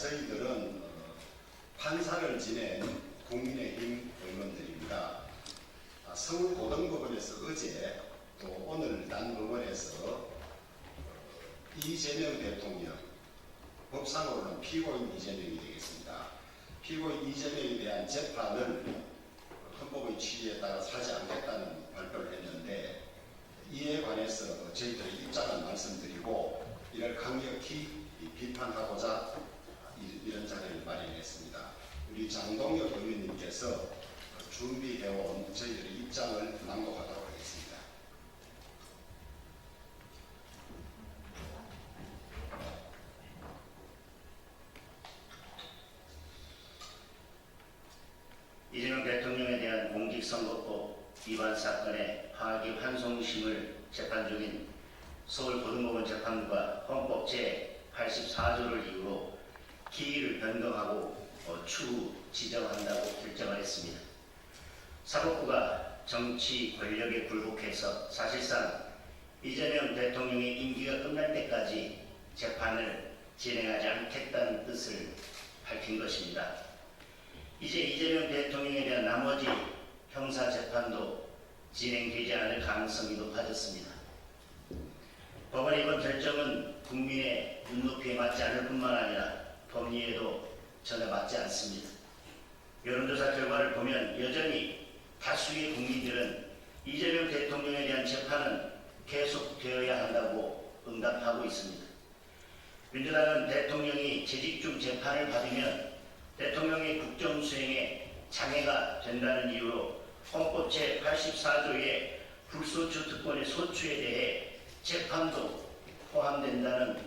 저희들은 어, 판사를 지낸 국민의힘 의원들입니다. 아, 서울고등법원에서 어제 또 오늘 난법원에서 어, 이재명 대통령 법상으로는 피고인 이재명이 되겠습니다. 피고인 이재명에 대한 재판을 헌법의 취지에 따라 하지 않겠다는 발표를 했는데 이에 관해서 저희들의 입장을 말씀드리고 이를 강력히 비판하고자 이- 이런 자리를 마련했습니다. 우리 장동혁 의원님께서 준비해온 저희들의 입장을 낭독하도록 하겠습니다. 이재명 대통령에 대한 공직선거법 위반 사건의 파기 환송심을 재판 중인 서울고등법원 재판부가 헌법 제84조를 이유로 기일을 변경하고 어, 추후 지정한다고 결정을 했습니다. 사법부가 정치 권력에 굴복해서 사실상 이재명 대통령의 임기가 끝날 때까지 재판을 진행하지 않겠다는 뜻을 밝힌 것입니다. 이제 이재명 대통령에 대한 나머지 형사 재판도 진행되지 않을 가능성이 높아졌습니다. 법원의 이번 결정은 국민의 눈높이에 맞지 않을 뿐만 아니라 법리에도 전혀 맞지 않습니다. 여론조사 결과를 보면 여전히 다수의 국민들은 이재명 대통령에 대한 재판은 계속되어야 한다고 응답하고 있습니다. 민주당은 대통령이 재직 중 재판을 받으면 대통령의 국정 수행에 장애가 된다는 이유로 헌법 제84조의 불소추 특권의 소추에 대해 재판도 포함된다는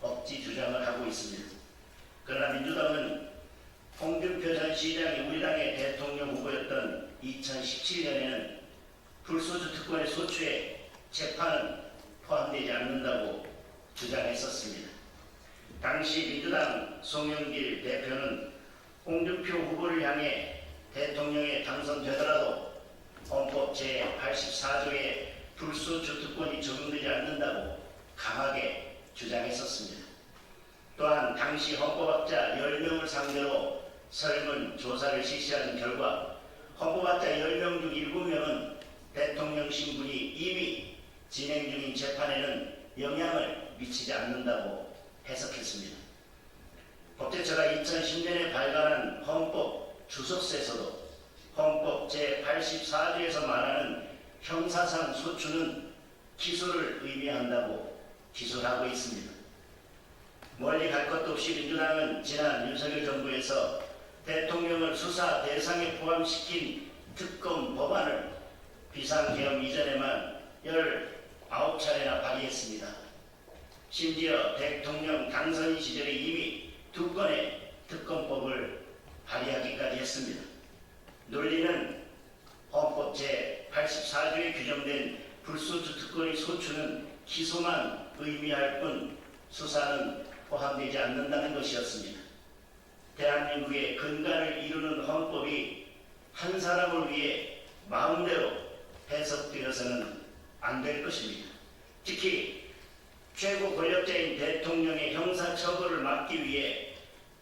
억지 주장을 하고 있습니다. 그러나 민주당은 홍준표 전 시장이 우리 당의 대통령 후보였던 2017년에는 불소추 특권의 소추에 재판은 포함되지 않는다고 주장했었습니다. 당시 민주당 송영길 대표는 홍준표 후보를 향해 대통령에 당선되더라도 헌법 제84조의 불소추 특권이 적용되지 않는다고 강하게 주장했었습니다. 당시 헌법학자 10명을 상대로 설문 조사를 실시하는 결과 헌법학자 10명 중 7명은 대통령 신분이 이미 진행 중인 재판에는 영향을 미치지 않는다고 해석했습니다. 법제처가 2010년에 발간한 헌법 주석서에서도 헌법 제84조에서 말하는 형사상 소추는 기소를 의미한다고 기소를 하고 있습니다. 멀리 갈 것도 없이 민주당은 지난 윤석열 정부에서 대통령을 수사 대상에 포함시킨 특검 법안을 비상계엄 이전에만 19차례나 발의했습니다. 심지어 대통령 당선 시절에 이미 두 건의 특검법을 발의하기까지 했습니다. 논리는 헌법 제84조에 규정된 불소추 특권의 소추는 기소만 의미할 뿐 수사는 포함되지 않는다는 것이었습니다. 대한민국의 근간을 이루는 헌법이 한 사람을 위해 마음대로 해석되어서는 안 될 것입니다. 특히 최고 권력자인 대통령의 형사 처벌을 막기 위해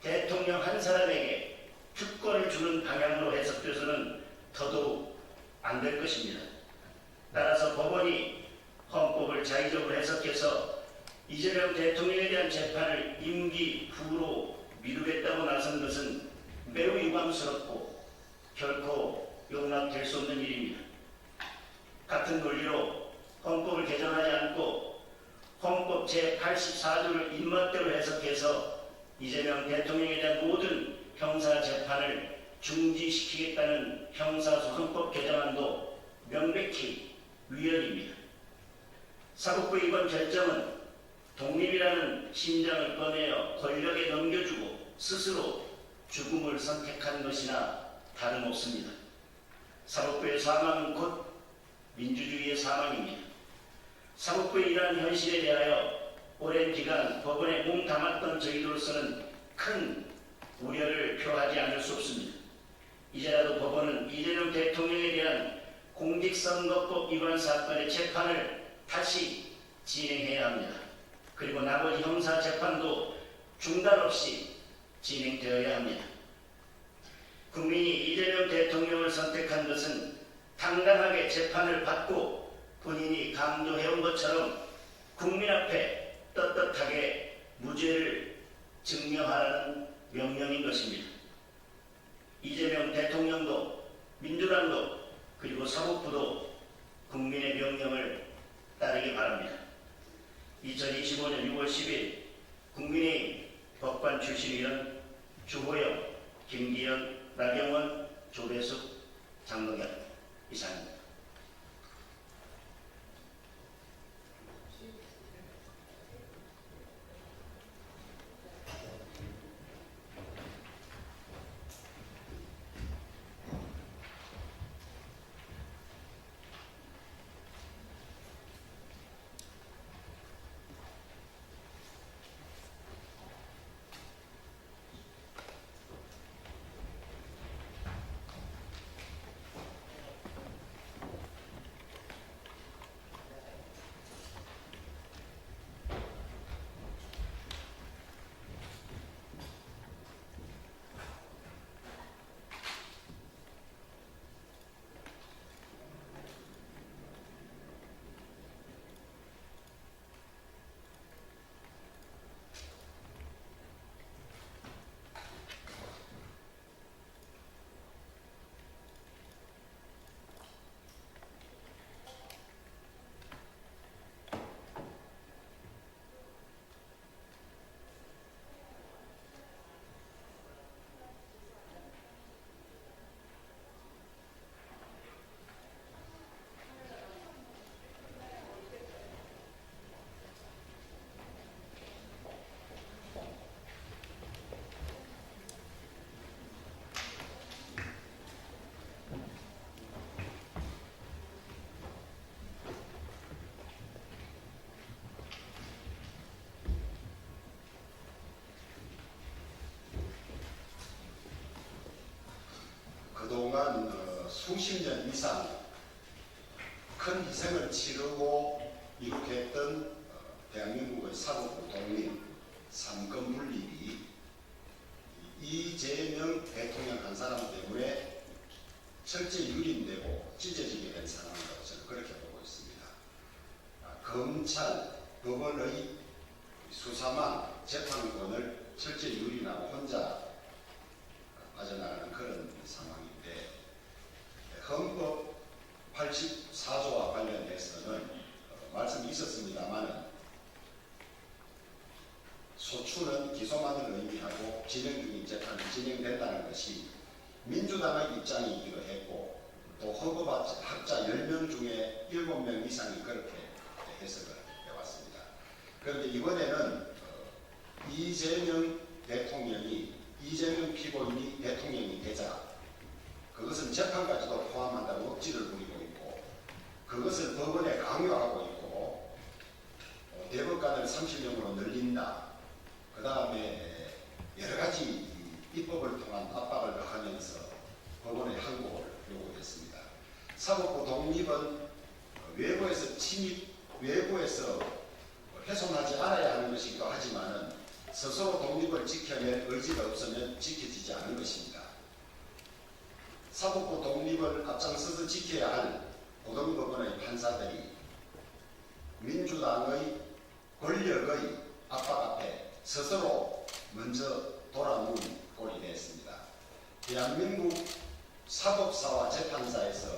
대통령 한 사람에게 특권을 주는 방향으로 해석돼서는 더더욱 안 될 것입니다. 따라서 법원이 헌법을 자의적으로 해석해서 이재명 대통령에 대한 재판을 임기 후로 미루겠다고 나선 것은 매우 유감스럽고 결코 용납될 수 없는 일입니다. 같은 논리로 헌법을 개정하지 않고 헌법 제84조를 입맛대로 해석해서 이재명 대통령에 대한 모든 형사 재판을 중지시키겠다는 형사소송법 개정안도 명백히 위헌입니다. 사법부 이번 결정은 독립이라는 심장을 꺼내어 권력에 넘겨주고 스스로 죽음을 선택한 것이나 다름없습니다. 사법부의 사망은 곧 민주주의의 사망입니다. 사법부의 이러한 현실에 대하여 오랜 기간 법원에 몸 담았던 저희로서는 큰 우려를 표하지 않을 수 없습니다. 이제라도 법원은 이재명 대통령에 대한 공직선거법 위반 사건의 재판을 다시 진행해야 합니다. 그리고 나머지 형사 재판도 중단 없이 진행되어야 합니다. 국민이 이재명 대통령을 선택한 것은 당당하게 재판을 받고 본인이 강조해온 것처럼 국민 앞에 떳떳하게 무죄를 증명하라는 명령인 것입니다. 이재명 대통령도 민주당도 그리고 사법부도 국민의 명령을 따르기 바랍니다. 2025년 6월 10일 국민의힘 법관 출신 의원 주호영, 김기현, 나경원, 조배숙, 장동현 이상입니다. 그동안 어, 수십 년 이상 큰 희생을 치르고 이렇게 했던 어, 대한민국의 사법부 독립, 삼권 분립이 이재명 대통령 한 사람 때문에 철저히 유린되고 찢어지게 된 상황이라고 저는 그렇게 보고 있습니다. 아, 검찰, 법원의 수사망, 재판권을 철저히 유린하고 혼자 빠져나가는 그런 상황인데 헌법 84조와 관련해서는 어, 말씀이 있었습니다만은 소추는 기소만을 의미하고 진행 중인 재판이 진행된다는 것이 민주당의 입장이기도 했고 또 헌법학자 10명 중에 7명 이상이 그렇게 해석을 해왔습니다. 그런데 이번에는 어, 이재명 대통령이 이재명 피고인이 대통령이 되자. 그것은 재판까지도 포함한다고 억지를 부리고 있고 그것을 법원에 강요하고 있고 어, 대법관을 30명으로 늘린다. 그 다음에 여러 가지 입법을 통한 압박을 가하면서 법원의 항고를 요구했습니다. 사법부 독립은 어, 외부에서 침입, 외부에서 훼손하지 않아야 하는 것이기도 하지만은 스스로 독립을 지켜낼 의지가 없으면 지켜지지 않는 것입니다. 사법부 독립을 앞장서서 지켜야 할 고등법원의 판사들이 민주당의 권력의 압박 앞에 스스로 먼저 돌아눈 꼴이 됐습니다. 대한민국 사법사와 재판사에서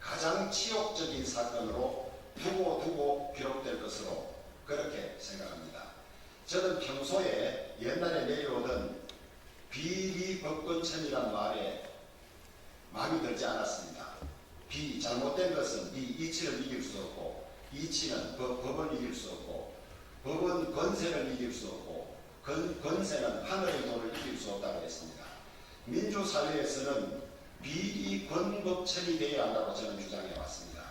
가장 치욕적인 사건으로 두고 두고 기록될 것으로 그렇게 생각합니다. 저는 평소에 옛날에 내려오던 비리법권천이란 말에 마음이 들지 않았습니다. 비, 잘못된 것은 이 이치를 이길 수 없고, 이치는 법, 법을 이길 수 없고, 법은 권세를 이길 수 없고, 권, 권세는 하늘의 돈을 이길 수 없다고 했습니다. 민주사회에서는 비리 권법천이 되어야 한다고 저는 주장해 왔습니다.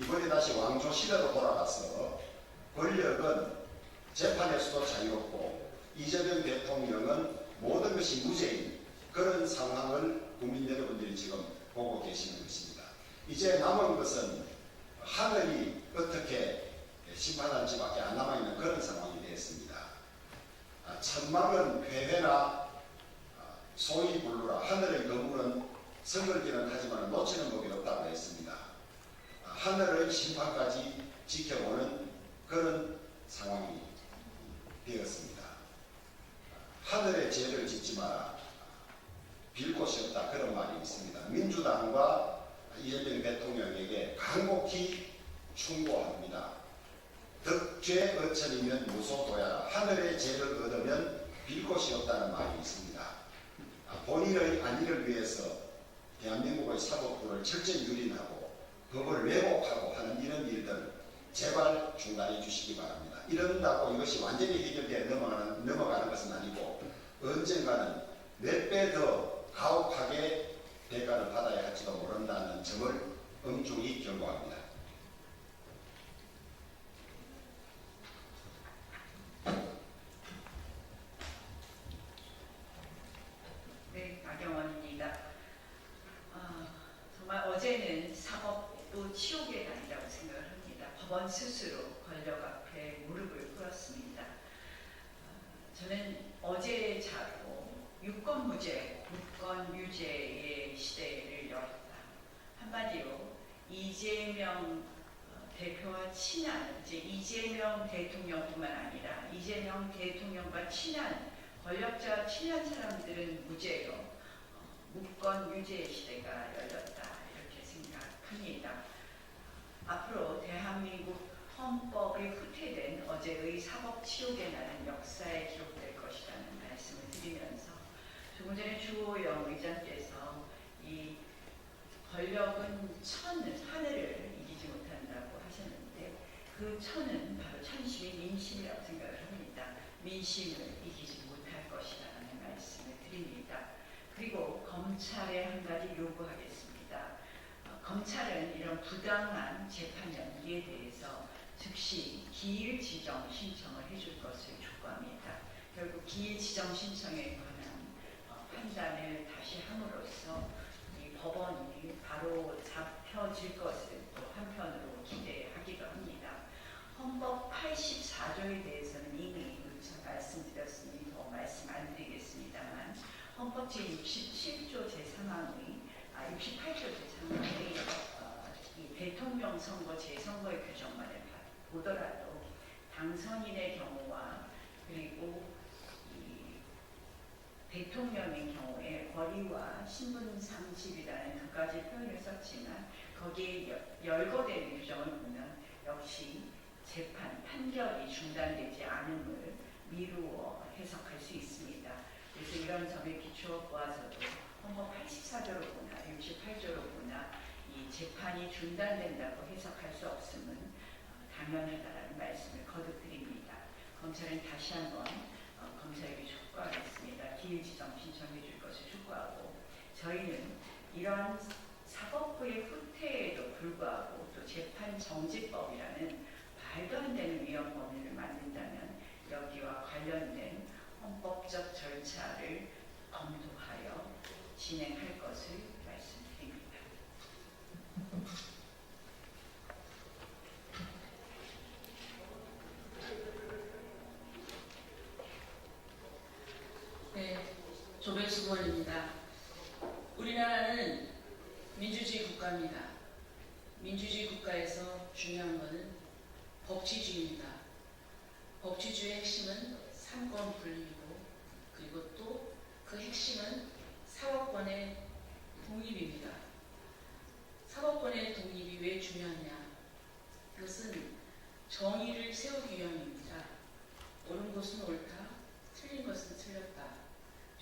이번에 다시 왕조 시대로 돌아가서 권력은 재판에서도 자유롭고 이재명 대통령은 모든 것이 무죄인 그런 상황을 국민 여러분들이 지금 보고 계시는 것입니다. 이제 남은 것은 하늘이 어떻게 심판할지밖에 안 남아있는 그런 상황이 되었습니다. 아, 천막은 회회나 소위 불루라 하늘의 거물은 성걸기는 하지만 놓치는 법이 없다고 했습니다. 아, 하늘의 심판까지 지켜보는 그런 상황이 되었습니다. 하늘의 죄를 짓지 마라. 빌 곳이 없다. 그런 말이 있습니다. 민주당과 이재명 대통령에게 간곡히 충고합니다. 덕죄 어천이면 무소도야. 하늘의 죄를 얻으면 빌 곳이 없다는 말이 있습니다. 아, 본인의 안위를 위해서 대한민국의 사법부를 철저히 유린하고 법을 왜곡하고 하는 이런 일들 제발 중단해 주시기 바랍니다. 이런다고 이것이 완전히 해결되어 넘어가는, 넘어가는 것은 아니고 언젠가는 몇 배 더 가혹하게 대가를 받아야 할지도 모른다는 점을 엄중히 경고합니다. 네, 나경원입니다. 아, 정말 어제는 사법부 치욕의 날이라고 생각을 합니다. 법원 스스로 권력 앞에 무릎을 꿇었습니다. 아, 저는 어제 자로 유권 무죄, 유죄의 시대를 열었다. 한마디로 이재명 어, 대표와 친한 이제 이재명 대통령뿐만 아니라 이재명 대통령과 친한 권력자와 친한 사람들은 무죄로 어, 무권 유죄의 시대가 열렸다 이렇게 생각합니다. 앞으로 대한민국 헌법이 후퇴된 어제의 사법 치욕의 날은 역사에 기록될 것이라는 말씀을 드리면서 조금 전에 주호영 의장께서 이 권력은 천을 하늘을 이기지 못한다고 하셨는데 그 천은 바로 천심이 민심이라고 생각을 합니다. 민심을 이기지 못할 것이라는 말씀을 드립니다. 그리고 검찰에 한 가지 요구하겠습니다. 어, 검찰은 이런 부당한 재판 연기에 대해서 즉시 기일 지정 신청을 해줄 것을 촉구합니다. 결국 기일 지정 신청에 판단을 다시 함으로써 이 법원이 바로 잡혀질 것을 또 한편으로 기대하기도 합니다. 헌법 84조에 대해서는 이미 말씀드렸으니 더 말씀 안 드리겠습니다만 헌법 제67조 제3항의 아 68조 제3항의 어, 이 대통령 선거 재선거의 규정만을 봐- 보더라도 당선인의 경우와 그리고 이 대통령의 경우에 권리와 신분 상실이라는 두 가지 표현을 썼지만 거기에 여- 열거된 규정을 보면 역시 재판 판결이 중단되지 않음을 미루어 해석할 수 있습니다. 그래서 이런 점에 비추어 보아서도 헌법 84조로 보나 68조로 보나 이 재판이 중단된다고 해석할 수 없음은 어, 당연하다는 말씀을 거듭 드립니다. 검찰은 다시 한번 어, 검사에게 촉구하겠습니다. 기일 지정 신청해 줄 것을 촉구하고 저희는 이러한 사법부의 후퇴에도 불구하고 또 재판 정지법이라는 말도 안 되는 위헌 범위를 만든다면 여기와 관련된 헌법적 절차를 검토하여 진행할 것을 말씀드립니다. 10월입니다. 우리나라는 민주주의 국가입니다. 민주주의 국가에서 중요한 것은 법치주의입니다. 법치주의의 핵심은 3권 분립이고 그리고 또 그 핵심은 사법권의 독립입니다. 사법권의 독립이 왜 중요하냐? 그것은 정의를 세우기 위함입니다. 옳은 것은 옳다, 틀린 것은 틀렸다.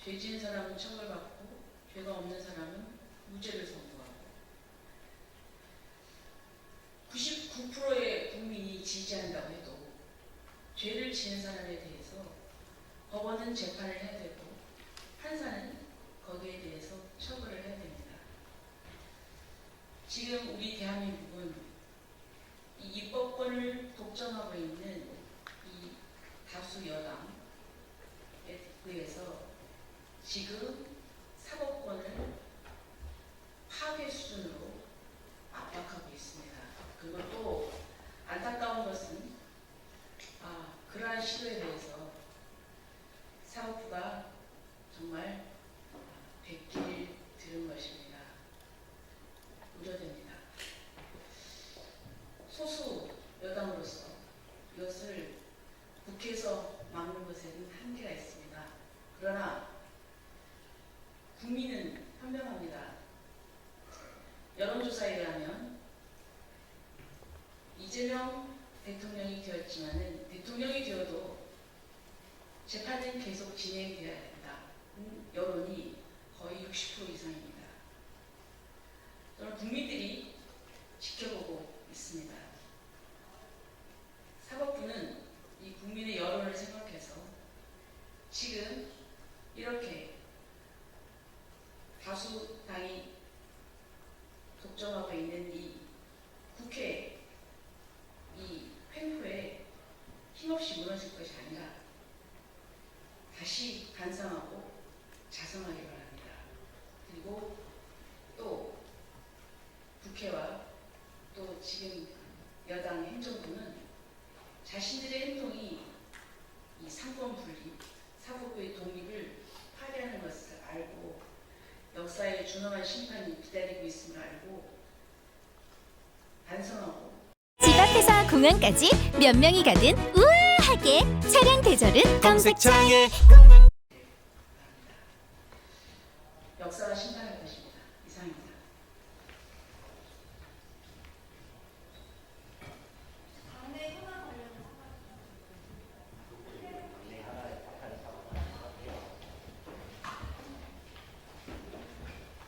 죄 지은 사람은 처벌받고 죄가 없는 사람은 무죄를 선고하고 99%의 국민이 지지한다고 해도 죄를 지은 사람에 대해서 법원은 재판을 해야 되고 판사는 거기에 대해서 처벌을 해야 됩니다. 지금 우리 대한민국은 이 입법권을 독점하고 있는 지금 사법권을 파괴 수준으로 압박하고 있습니다. 그것도 안타까운 것은 아, 그러한 시도에 대해서 사법부가 정말 백길 들은 것입니다. 우려됩니다. 소수 여당으로서 이것을 국회에서 막는 것에는 한계가 있습니다. 그러나 민은 현명합니다. 여론조사에 의하면 이재명 대통령이 되었지만은 대통령이 되어도 재판은 계속 진행되어야 된다. 음, 여론이 거의 60% 이상입니다. 저는 국민들이 지켜보고 있습니다. 사법부는 이 국민의 여론을 생각해서 지금 이렇게 다수 당이 독점하고 있는 이 국회 이 횡포에 힘없이 무너질 것이 아니라 다시 반성하고 자성하기 바랍니다. 그리고 또 국회와 또 지금 여당 행정부는 자신들의 행동이 이 상권 분리, 사법부의 독립을 파괴하는 것을 알고 역사의 준엄한 심판이 기다리고 있음을 알고 반성하고 집 앞에서 공항까지 몇 명이 가든 우아하게 차량 대절은 검색창에 심